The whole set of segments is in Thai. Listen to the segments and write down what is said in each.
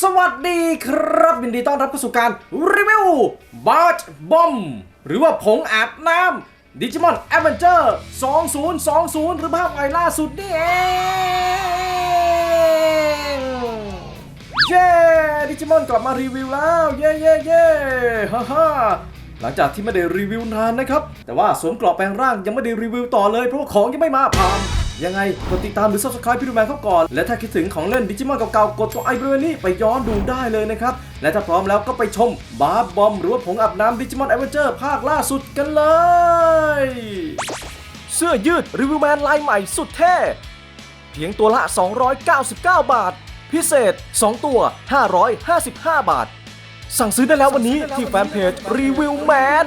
สวัสดีครับยินดีต้อนรับเข้าสู่การรีวิวบาร์บอมหรือว่าผงอาบน้ำดิจิมอนแอดเวนเจอร์2020 หรือภาพใหม่ล่าสุดนี่เองเย้ดิจิมอนกลับมารีวิวแล้ว เย้เย้เย้ฮ่าฮ่าหลังจากที่ไม่ได้รีวิวนานนะครับ แต่ว่าสวมกรอบแปลงร่างยังไม่ได้รีวิวต่อเลยเพราะว่าของยังไม่มาพาม ยังไงกดติดตามหรือ subscribe พี่ดูแมนเขาก่อน และถ้าคิดถึงของเล่นดิจิมอนเก่าๆ กดตัวไอเบรนี่ไปย้อนดูได้เลยนะครับ และถ้าพร้อมแล้วก็ไปชมบาร์บอมหรือว่าผงอาบน้ำดิจิมอนแอดเวนเจอร์ภาคล่าสุดกันเลย เสื้อยืดรีวิวแมนลายใหม่สุดเท่เพียงตัวละ 299 บาท พิเศษ 2 ตัว 555 บาท สั่งซื้อได้แล้ววันนี้ที่แฟนเพจรีวิวแมน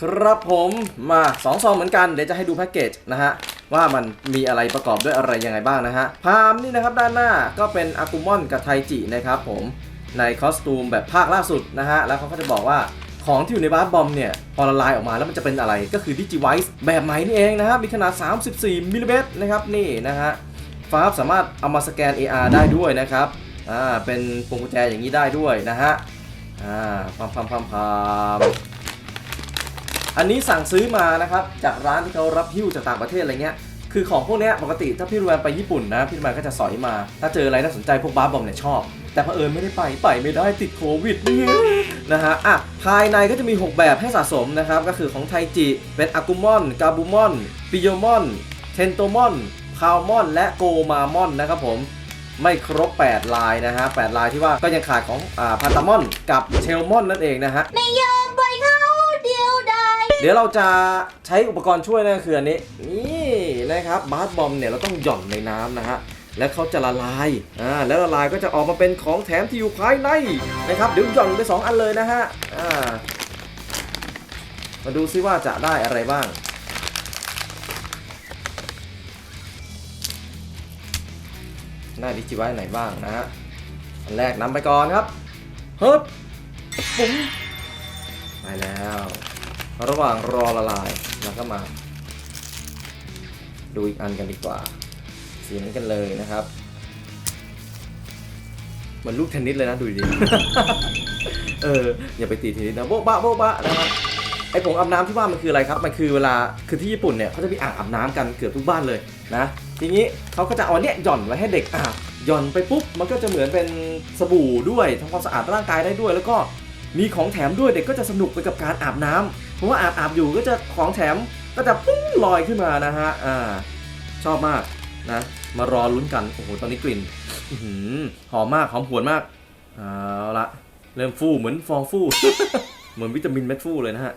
ครับผมมา2ซองเหมือนกันเดี๋ยวจะให้ดูแพ็กเกจนะฮะว่ามันมีอะไรประกอบด้วยอะไรยังไงบ้างนะฮะพามนี่นะครับด้านหน้าก็เป็นอากุมอนกับไทจินะครับผมในคอสตูมแบบภาคล่าสุดนะฮะแล้วเขาก็จะบอกว่าของที่อยู่ในบาร์บอมเนี่ย พอละลายออกมาแล้วมันจะเป็นอะไรก็คือดิจิไวส์แบบใหม่นี่เองนะครับมีขนาด 34มิลลิเมตรนะครับนี่นะฮะฟ้าสามารถเอามาสแกน AR ได้ด้วยนะครับอ่าเป็นพวงกุญแจอย่างนี้ได้ด้วยนะฮะอ่าพัมพัมพัมพัม อันนี้สั่งซื้อมานะครับจากร้านที่เขารับหิ้วจากต่างประเทศอะไรเงี้ยคือของพวกเนี้ยปกติถ้าพี่รูแมนไปญี่ปุ่นนะพี่รูแมนก็จะสอยมา ถ้าเจออะไรน่าสนใจพวกบาร์บอมเนี่ยชอบ แต่เผอิญไม่ได้ไปไปไม่ได้ติดโควิดนี่นะฮะอะภายในก็จะมี 6 แบบให้สะสมนะครับ ก็คือของไทจิเป็นอากุมอน กาบูมอน ปิโยมอน เทนโตมอนพาวมอน และโกมามอนนะครับผมไม่ครบ 8 ลายนะฮะ 8 ลายที่ว่าก็ยังขาดของอ่าพาตามอนกับเชลมอนนั่นเองนะฮะไม่ยอมป เดี๋ยวเราจะใช้อุปกรณ์ช่วยนะคืออันนี้นี่นะครับบาสบอมเนี่ยเราต้องหย่อนในน้ำนะฮะแล้วเขาจะละลาย อ่า แล้วละลายก็จะออกมาเป็นของแถมที่อยู่ภายในนะครับ เดี๋ยวหย่อนไปสองอันเลยนะฮะ อ่า มาดูซิว่าจะได้อะไรบ้าง ได้ดิจิไว้ไหนบ้างนะฮะ อันแรกนำไปก่อนครับเฮ้ยปุ๋งไปแล้ว ระหว่างรอละลายเราก็มา ดูอีกอันกันดีกว่า สีนั้นกันเลยนะครับ เหมือนลูกเทนนิสเลยนะ ดูดิเอออย่าไปตีเทนนิสนะโบ๊ะบะโบ๊ะบะนะครับไอผงอาบน้ำที่ว่ามันคืออะไรครับ มันคือเวลาคือที่ญี่ปุ่นเนี่ยเขาจะมีอ่างอาบน้ำกันเกือบทุกบ้านเลยนะ ทีนี้เขาก็จะเอาเนี้ยหย่อนไว้ให้เด็กอาบหย่อนไปปุ๊บมันก็จะเหมือนเป็นสบู่ด้วยทำความสะอาดร่างกายได้ด้วย แล้วก็มีของแถมด้วยเด็กก็จะสนุกไปกับการอาบน้ำ เพราะว่าอาบอาบอยู่ก็จะของแถมก็จะปุ้งลอยขึ้นมานะฮะอ่าชอบมากนะ มารอลุ้นกันโอ้โหตอนนี้กลิ่นหอมมากหอมหวนมากเอาละเริ่มฟูเหมือนฟองฟูเหมือนวิตามินเม็ดฟูเลยนะฮะ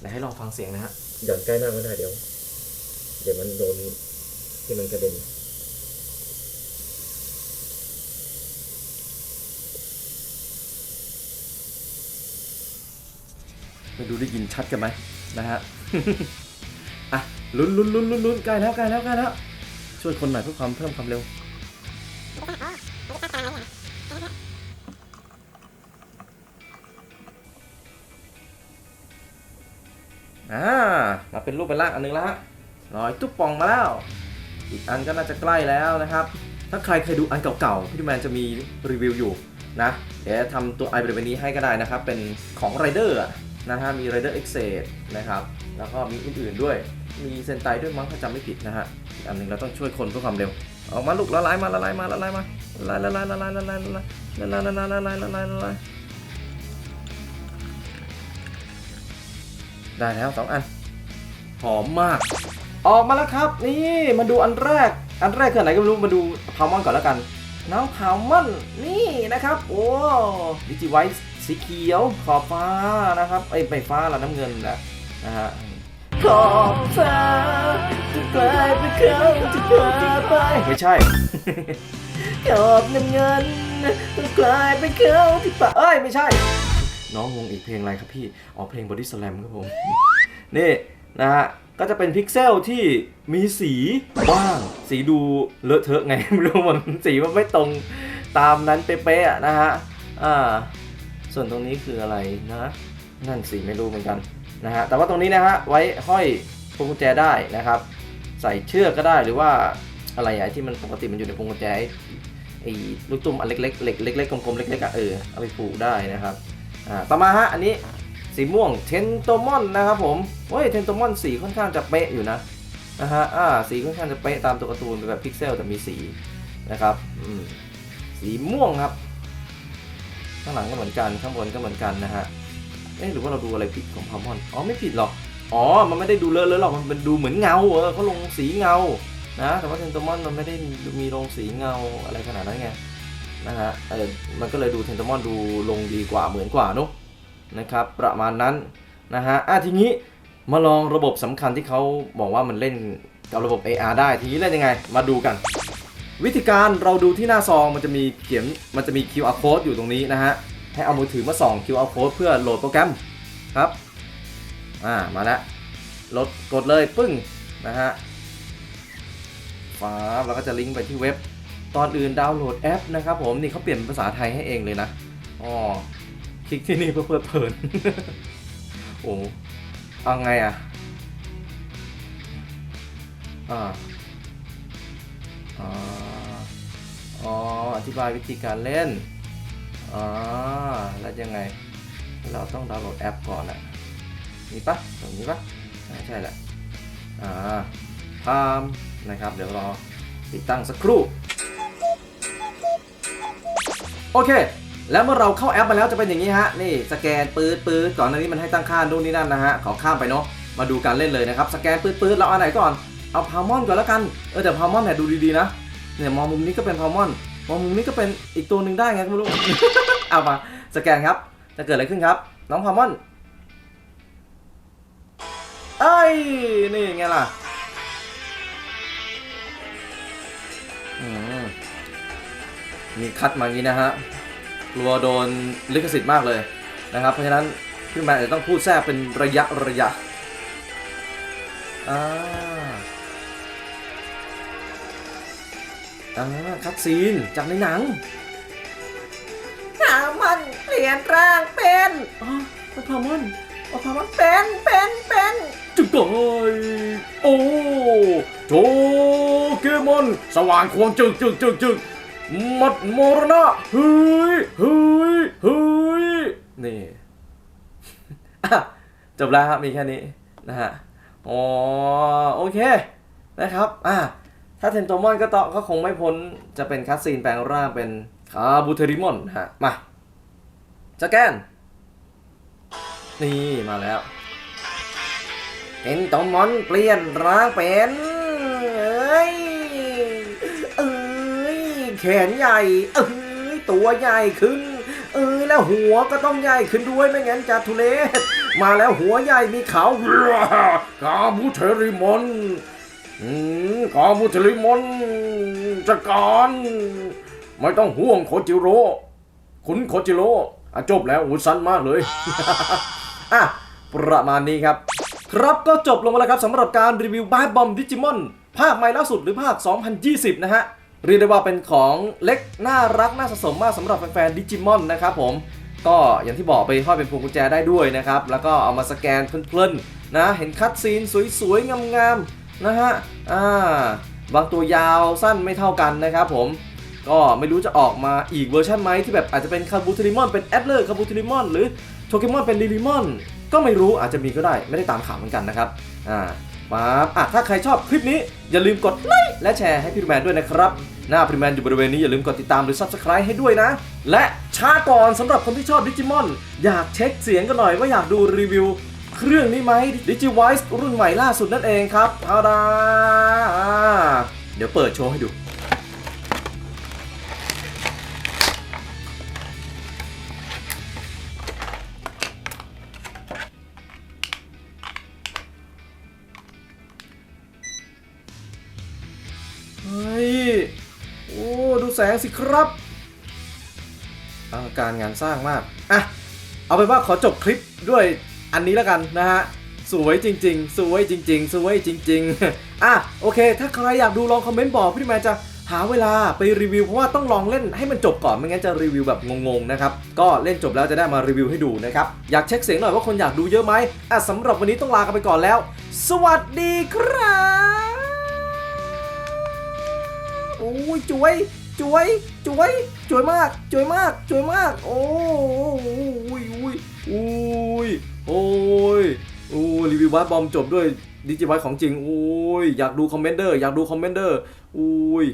เดี๋ยวให้ลองฟังเสียงนะฮะหย่อนใกล้มากไม่ได้เดี๋ยว เดี๋ยวมันโดนที่มันกระเด็น ไม่ดูได้ยินชัดกันไหมนะฮะอะลุ้นลุ้นลุ้นลุ้นลุ้นใกล้แล้วใกล้แล้วใกล้แล้วช่วยคนหน่อยเพื่อความเพิ่มความเร็วอ่ามาเป็นรูปเป็นร่างอันหนึงแล้วฮะลอยตุ๊บปองมาแล้ว อีกอันก็น่าจะใกล้แล้วนะครับ ถ้าใครเคยดูอันเก่าๆพี่ดูแมนจะมีรีวิวอยู่นะ เดี๋ยวทำตัวไอแบบนี้ให้ก็ได้นะครับ เป็นของไรเดอร์ นะฮะมีไรเดอร์เอ็กเซนะครับแล้วก็มีอื่นๆด้วย มีเซนไตด้วยมั้งถ้าจำไม่ผิดนะฮะอีกอันหนึ่งเราต้องช่วยคนเพื่อความเร็วออกมาลูกละลายมาละลายมาละลายมาละลายละลายละลายละลายละลายละลายละลายละลายละลายละลายได้แล้วสองอันหอมมาก ออกมาแล้วครับ นี่มาดูอันแรก อันแรกคืออนไหนก็ไม่รู้มาดูพาวมอนก่อนแล้วกันน้องพาวมอนนี่นะครับ โอ้ดิจิไวส์ สีเขียว ขอบฟ้านะครับไอ้ยไม่ฟ้าละน้ำเงินนะนะฮะขอบฟ้าจะกลายเป็นเขาจะพาไปไม่ใช่ขอบน้ำเงินจะกลายเป็นเขาที่ป่าเอ้ยไม่ใช่ น้องวงอีกเพลงอะไรครับพี่อ๋อเพลง Body Slam ครับผมนี่นะฮะก็จะเป็นพิกเซลที่มีสีบ้าง สีดูเลอะเทอะไงไม่รู้มันสีมันไม่ตรงตามนั้นเป๊ะๆอะนะฮะอ่า ส่วนตรงนี้คืออะไรนะ นั่นสีไม่รู้เหมือนกันนะฮะแต่ว่าตรงนี้นะฮะไว้ห้อยพวงกุญแจได้นะครับ ใส่เชือกก็ได้หรือว่าอะไรอะที่มันปกติมันอยู่ในพวงกุญแจไอ้ลูกตุ้มอันเล็กๆเล็กเล็กๆกลมๆเล็กๆอะเออเอาไปผูกได้นะครับอ่าต่อมาฮะอันนี้สีม่วงเทนโตมอนนะครับผมเฮ้ยเทนโตมอนสีค่อนข้างจะเป๊ะอยู่นะนะฮะอ่าสีค่อนข้างจะเป๊ะตามตัวการ์ตูนเป็นแบบพิกเซลแต่มีสีนะครับอืมสีม่วงครับ ข้างหลังก็เหมือนกันข้างบนก็เหมือนกันนะฮะเอ๊ะหรือว่าเราดูอะไรผิดของพามอนอ๋อไม่ผิดหรอกอ๋อ มันไม่ได้ดูเลอะเลอะหรอกมันเป็นดูเหมือนเงาเออเขาลงสีเงานะแต่ว่าเทนโตมอนมันไม่ได้มีโรงสีเงาอะไรขนาดนั้นไงนะฮะเออมันก็เลยดูเทนโตมอนดูลงดีกว่าเหมือนกว่านอะนะครับประมาณนั้นนะฮะอะทีนี้มาลองระบบสำคัญที่เขาบอกว่ามันเล่นกับระบบ AR ได้ทีนี้เล่นยังไง มาดูกัน วิธีการเราดูที่หน้าซองมันจะมีเขียนมันจะมี QR code อยู่ตรงนี้นะฮะ ให้เอามือถือมาส่อง QR code เพื่อโหลดโปรแกรมครับ อ่า มาแล้วลดกดเลยปึ้งนะฮะฟ้าแล้วก็จะลิงก์ไปที่เว็บ ตอนอื่นดาวน์โหลดแอปนะครับผม นี่เขาเปลี่ยนเป็นภาษาไทยให้เองเลยนะ อ๋อ คลิกที่นี่เพื่อเพลิดเพลิน โอ้เอาไงอะ อ่า อ๋ออธิบายวิธีการเล่นอ่าแล้วยังไง เราต้องดาวน์โหลดแอปก่อนแหละนี่ปะตรงนี้ปะใช่แหละอ่าพามนะครับ เดี๋ยวรอติดตั้งสักครู่ โอเค แล้วเมื่อเราเข้าแอปมาแล้วจะเป็นอย่างนี้ฮะ นี่สแกนปื๊ดปื๊ดก่อนหน้านี้มันให้ตั้งค่านู่นนี่นั่นนะฮะขอข้ามไปเนาะมาดูการเล่นเลยนะครับ สแกนปื๊ดปื๊ดเราเอาไหนก่อน เอาพาวมอนก่อนแล้วกัน เออแต่พาวมอนเนี่ยดูดีๆนะ เนี่ยมองมุมนี้ก็เป็นพาวมอน มองมุมนี้ก็เป็นอีกตัวหนึ่งได้ไงก็ไม่รู้ เอามาสแกนครับ จะเกิดอะไรขึ้นครับ น้องพาวมอน เอ้ย นี่ไงล่ะมีคัดมาย่างนี้นะฮะ กลัวโดนลิขสิทธิ์มากเลยนะครับ เพราะฉะนั้นพี่แมนอาจจะต้องพูดแทรกเป็นระยะระยะอ่า อ่าคัดซีนจากในหนังพามันเปลี่ยนร่างเป็นอ๋อพามอนอ๋อพามอนเป็นเป็นเป็นจุกกอยโอ้โจเกมอน สว่างควงจึกจึกจึกจึกมัดมรณะเฮ้ยเฮ้ยเฮ้ยนี่อะจบแล้วครับมีแค่นี้นะฮะอ๋อโอเคนะครับ อะ ถ้าเทนโตมอนก็ต่อก็คงไม่พ้นจะเป็นคัสซีนแปลงร่างเป็นคาบูเทริมอนฮะ มาสแกน นี่มาแล้วเทนโตมอนเปลี่ยนร่างเป็นเอ้ยเอ้ยแขนใหญ่เอ้ยตัวใหญ่ขึ้นเอ้ยแล้วหัวก็ต้องใหญ่ขึ้นด้วยไม่งั้นจะทุเลศมาแล้วหัวใหญ่มีเขากาบูเทริมอน กาบุตริมนจัดการ ไม่ต้องห่วงโคจิโร่คุณโคจิโร่จบแล้วหูสั้นมากเลยอะประมาณนี้ครับ ครับก็จบลงมาแล้วครับสำหรับการรีวิวบาบอมดิจิมอนภาคใหม่ล่าสุดหรือภาค 2020 นะฮะ เรียกได้ว่าเป็นของเล็กน่ารักน่าสะสมมากสำหรับแฟนๆดิจิมอนนะครับผมก็อย่างที่บอกไปห้อยเป็นพวงกุญแจได้ด้วยนะครับ แล้วก็เอามาสแกนเพลินๆนะ เห็นคัดซีนสวยๆ งามๆ นะฮะ อ่า บางตัวยาวสั้นไม่เท่ากันนะครับผม ก็ไม่รู้จะออกมาอีกเวอร์ชันไหมที่แบบอาจจะเป็นคาบูทริมอนเป็นแอดเลอร์คาบูทริมอนหรือโทเกมอนเป็นลิลิมอน ก็ไม่รู้อาจจะมีก็ได้ไม่ได้ตามข่าวเหมือนกันนะครับ อ่ามาอะถ้าใครชอบคลิปนี้อย่าลืมกดไลค์และแชร์ให้พี่แมนด้วยนะครับ หน้าพี่แมนอยู่บริเวณนี้อย่าลืมกดติดตามหรือ Subscribe ให้ด้วยนะ และช้าก่อนสำหรับคนที่ชอบดิจิมอน อยากเช็คเสียงกันหน่อยว่าอยากดูรีวิว รื่องนี้ไหมดิจิไวส์รุ่นใหม่ล่าสุดนั่นเองครับเอาดาอ่าเดี๋ยวเปิดโชว์ให้ดูเฮ้ย โอ้ ดูแสงสิครับอลังการงานสร้างมาก อะ เอาเป็นว่าขอจบคลิปด้วย อันนี้แล้วกันนะฮะสวยจริง ๆ สวยจริง ๆ สวยจริง ๆ อะโอเค ถ้าใครอยากดูลองคอมเมนต์บอกพี่แมนจะหาเวลาไปรีวิวเพราะว่าต้องลองเล่นให้มันจบก่อนไม่งั้นจะรีวิวแบบงงๆนะครับก็เล่นจบแล้วจะได้มารีวิวให้ดูนะครับอยากเช็คเสียงหน่อยว่าคนอยากดูเยอะไหมอะสำหรับวันนี้ต้องลากันไปก่อนแล้ว สวัสดีครับโอ้ยจุ้ยจวยจวยจวยมากจวยมากจวยมาก โอ้ยอุ้ยอุ้ย โอ้ยโอ้รีวิวบาสบอมจบด้วยดิจิไวของจริงโอ้ยอยากดูคอมเมนเดอร์อยากดูคอมเมนเดอร์อุ้ย